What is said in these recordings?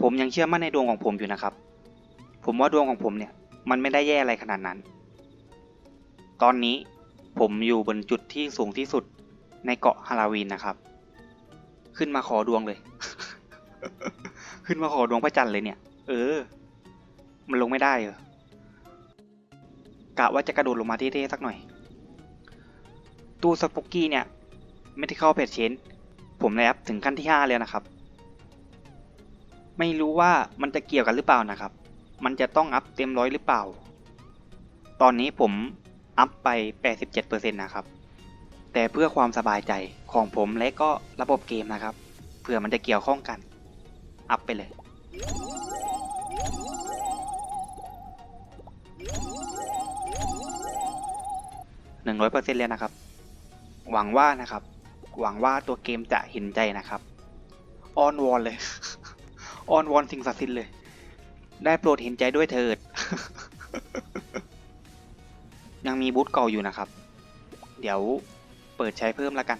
ผมยังเชื่อมั่นในดวงของผมอยู่นะครับ ผมว่าดวงของผมเนี่ย มันไม่ได้แย่อะไรขนาดนั้น ตอนนี้ผมอยู่บนจุดที่สูงที่สุดในเกาะฮาราวีนนะครับ ขึ้นมาขอดวงเลย ขึ้นมาขอดวงพระจันทร์เลยเนี่ย เออ มันลงไม่ได้เหรอกะว่าจะกระโดดลงมาเท่ๆสักหน่อย ตู้สปุกกี้เนี่ย ไม่ได้เข้าเพจเชน ผมได้อัพถึงขั้นที่ 5 แล้วนะครับ ไม่รู้ว่ามันจะเกี่ยวกันหรือเปล่านะครับ มันจะต้องอัพเต็มร้อยหรือเปล่า ตอนนี้ผมอัพไป 87%นะครับ แต่เพื่อความสบายใจของผมและก็ระบบเกมนะครับ เผื่อมันจะเกี่ยวข้องกัน อัพไปเลย หนึ่งร้อยเปอร์เซ็นต์เลยนะครับ หวังว่านะครับ หวังว่าตัวเกมจะเห็นใจนะครับ ออนวอนเลย อ้อนวอนสิ่งศักดิ์สิทธิ์เลย ได้โปรดเห็นใจด้วยเถิด ยังมีบูธเก่าอยู่นะครับ เดี๋ยวเปิดใช้เพิ่มแล้วกัน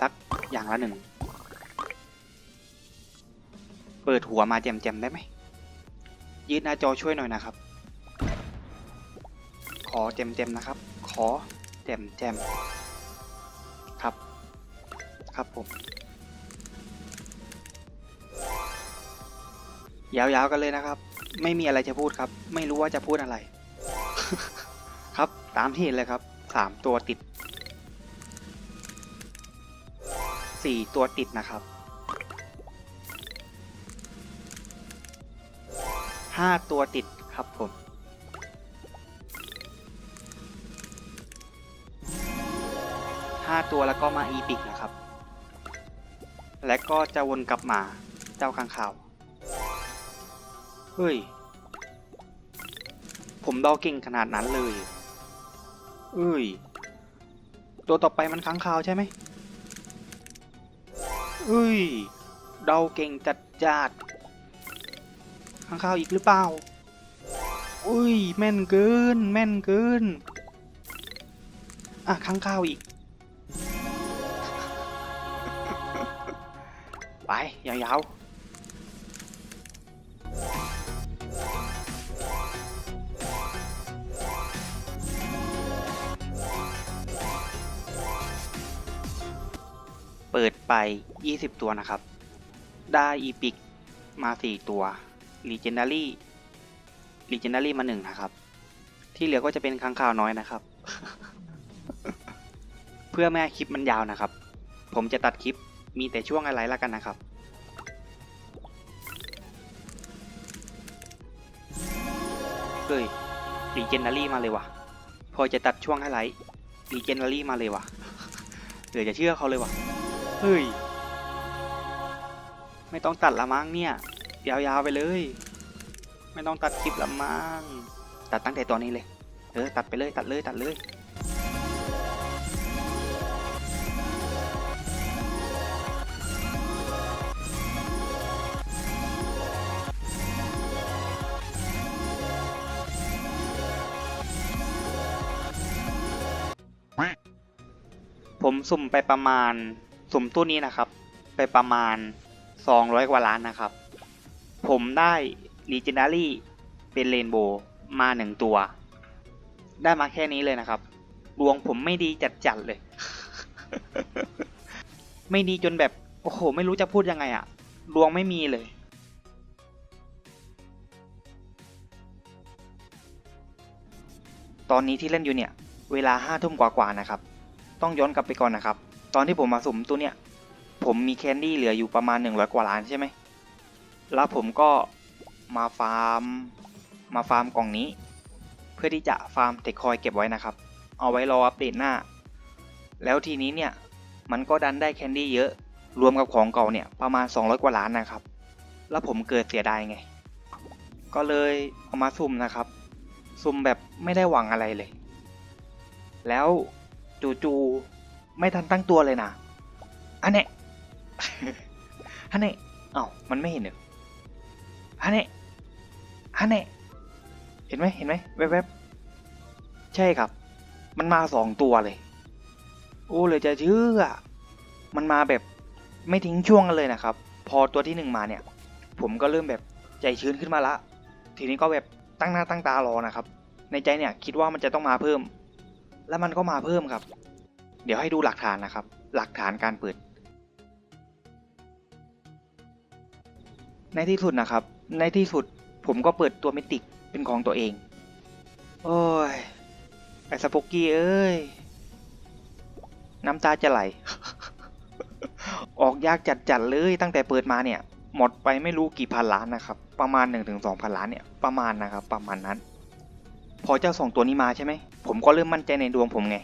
สักอย่างละหนึ่ง เปิดหัวมาแจมๆได้ไหม ยืดหน้าจอช่วยหน่อยนะครับ ขอแจมๆนะครับ ขอแจมๆครับ ครับผม ยาวๆกันเลยนะครับ ไม่มีอะไรจะพูดครับ ไม่รู้ว่าจะพูดอะไร ครับตามที่เห็นเลยครับสามตัวติดสี่ตัวติดนะครับห้าตัวติดครับผมห้าตัวแล้วก็มาอีพิกนะครับ และก็จะวนกลับมาเจ้าข้างข่าว เฮ้ย ผมเดาเก่งขนาดนั้นเลยเอ้ย ตัวต่อไปมันค้างคาวใช่ไหมเอ้ย เดาเก่งจัดจัดค้างคาวอีกหรือเปล่าอุ้ย แม่นเกิน แม่นเกิน อะค้างคาวอีก ไป ยาวๆ ไป 20 ตัวนะครับ ได้อีพิกมา 4 ตัว Legendary Legendary มา1นะครับ ที่เหลือก็จะเป็นค้างคาวน้อยนะครับ เพื่อไม่ให้คลิปมันยาวนะครับ ผมจะตัดคลิปมีแต่ช่วงอะไรละกันนะครับ เฮ้ยรีเจนนารี่มาเลยว่ะ พอจะตัดช่วงไฮไลท์รีเจนนารี่มาเลยว่ะเหลือจะเชื่อเขาเลยว่ะ เฮ้ย ไม่ต้องตัดละมั้งเนี่ย ยาวๆไปเลย ไม่ต้องตัดคลิปละมั้ง ตัดตั้งแต่ตอนนี้เลย เออ ตัดไปเลย ตัดเลย ตัดเลยผมสุ่มไปประมาณ สุ่มตู้นี้นะครับ ไปประมาณ 200 กว่าล้านนะครับ ผมได้ Legendary เป็นเรนโบว์มาหนึ่งตัว ได้มาแค่นี้เลยนะครับ ดวงผมไม่ดีจัดๆเลย ไม่ดีจนแบบ โอ้โห ไม่รู้จะพูดยังไงอะดวงไม่มีเลยตอนนี้ที่เล่นอยู่เนี่ย เวลาห้าทุ่มกว่าๆนะครับ ต้องย้อนกลับไปก่อนนะครับ ตอนที่ผมมาสุ่มตัวเนี่ยผมมีแคนดี้เหลืออยู่ประมาณ 100 กว่าล้านใช่ไหม แล้วผมก็มาฟาร์ม มาฟาร์มกล่องนี้ เพื่อที่จะฟาร์มเทคคอยเก็บไว้นะครับ เอาไว้รออัปเดตหน้า แล้วทีนี้เนี่ย มันก็ดันได้แคนดี้เยอะ รวมกับของเก่าเนี่ยประมาณ 200 กว่าล้านนะครับ แล้วผมเกิดเสียดายไง ก็เลยเอามาสุ่มนะครับสุ่มแบบไม่ได้หวังอะไรเลย แล้วจู่ๆ ไม่ทันตั้งตัวเลยนะอันเนี้ยอันเนี้ยเอ้ามันไม่เห็นเหรออันเนี้ยอันเนี้ยเห็นไหมเห็นไหมแวบๆใช่ครับ มันมาสองตัวเลย โอ้เลยจะเชื่อ มันมาแบบไม่ทิ้งช่วงกันเลยนะครับ พอตัวที่หนึ่งมาเนี่ย ผมก็เริ่มแบบใจชื้นขึ้นมาละ ทีนี้ก็แบบตั้งหน้าตั้งตารอนะครับ ในใจเนี่ยคิดว่ามันจะต้องมาเพิ่ม แล้วมันก็มาเพิ่มครับ เดี๋ยวให้ดูหลักฐานนะครับ หลักฐานการเปิด ในที่สุดนะครับ ในที่สุดผมก็เปิดตัวเมติกเป็นของตัวเอง โอ้ย ไอสปุกกี้เอ้ย น้ำตาจะไหล ออกยากจัดๆเลยตั้งแต่เปิดมาเนี่ย หมดไปไม่รู้กี่พันล้านนะครับ ประมาณ1นถึงสองพันล้านเนี่ย ประมาณนะครับ ประมาณนั้น พอเจ้าสองตัวนี้มาใช่ไหม ผมก็เริ่มมั่นใจในดวงผมไง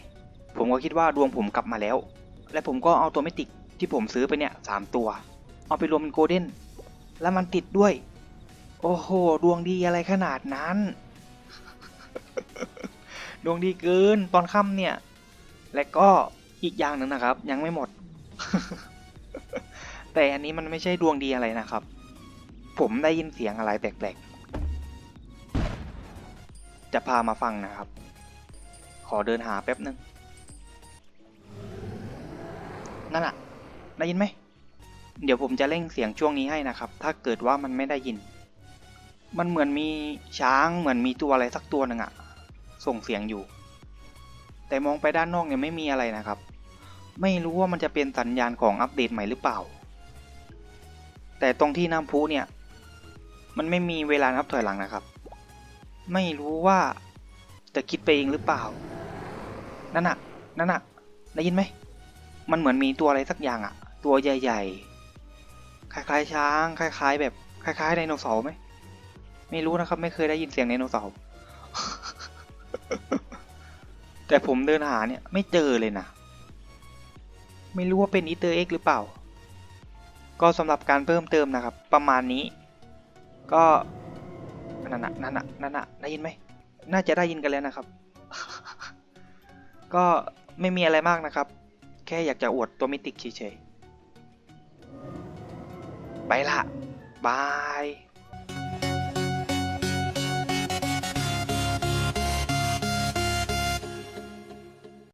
ผมก็คิดว่าดวงผมกลับมาแล้ว และผมก็เอาตัวเมติกที่ผมซื้อไปเนี่ยสามตัว เอาไปรวมเป็นโกลเด้น แล้วมันติดด้วย โอ้โห ดวงดีอะไรขนาดนั้น ดวงดีเกินตอนค่ำเนี่ย และก็อีกอย่างหนึ่งนะครับ ยังไม่หมด แต่อันนี้มันไม่ใช่ดวงดีอะไรนะครับ ผมได้ยินเสียงอะไรแปลกๆ จะพามาฟังนะครับ ขอเดินหาแป๊บนึง นั่นอะได้ยินไหม เดี๋ยวผมจะเร่งเสียงช่วงนี้ให้นะครับ ถ้าเกิดว่ามันไม่ได้ยิน มันเหมือนมีช้างเหมือนมีตัวอะไรสักตัวหนึ่งอะส่งเสียงอยู่ แต่มองไปด้านนอกเนี่ยไม่มีอะไรนะครับ ไม่รู้ว่ามันจะเป็นสัญญาณของอัปเดตใหม่หรือเปล่า แต่ตรงที่น้ำพุเนี่ย มันไม่มีเวลานับถอยหลังนะครับ ไม่รู้ว่าจะคิดไปเองหรือเปล่า นั่นอะนั่นอะได้ยินไหม มันเหมือนมีตัวอะไรสักอย่างอะตัวใหญ่ ๆ คล้ายๆ ช้าง คล้าย ๆ แบบ คล้ายๆไดโนเสาร์ไหมไม่รู้นะครับ ไม่เคยได้ยินเสียงไดโนเสาร์แต่ผมเดินหาเนี่ยไม่เจอเลยนะ ไม่รู้ว่าเป็นอีเตอร์เอ็กหรือเปล่า ก็สำหรับการเพิ่มเติมนะครับ ประมาณนี้ ก็นั่นน่ะนั่นน่ะนั่นน่ะได้ยินไหมน่าจะได้ยินกันแล้วนะครับ ก็ไม่มีอะไรมากนะครับ แค่อยากจะอวดตัวมิติกเฉยๆ ไปละบาย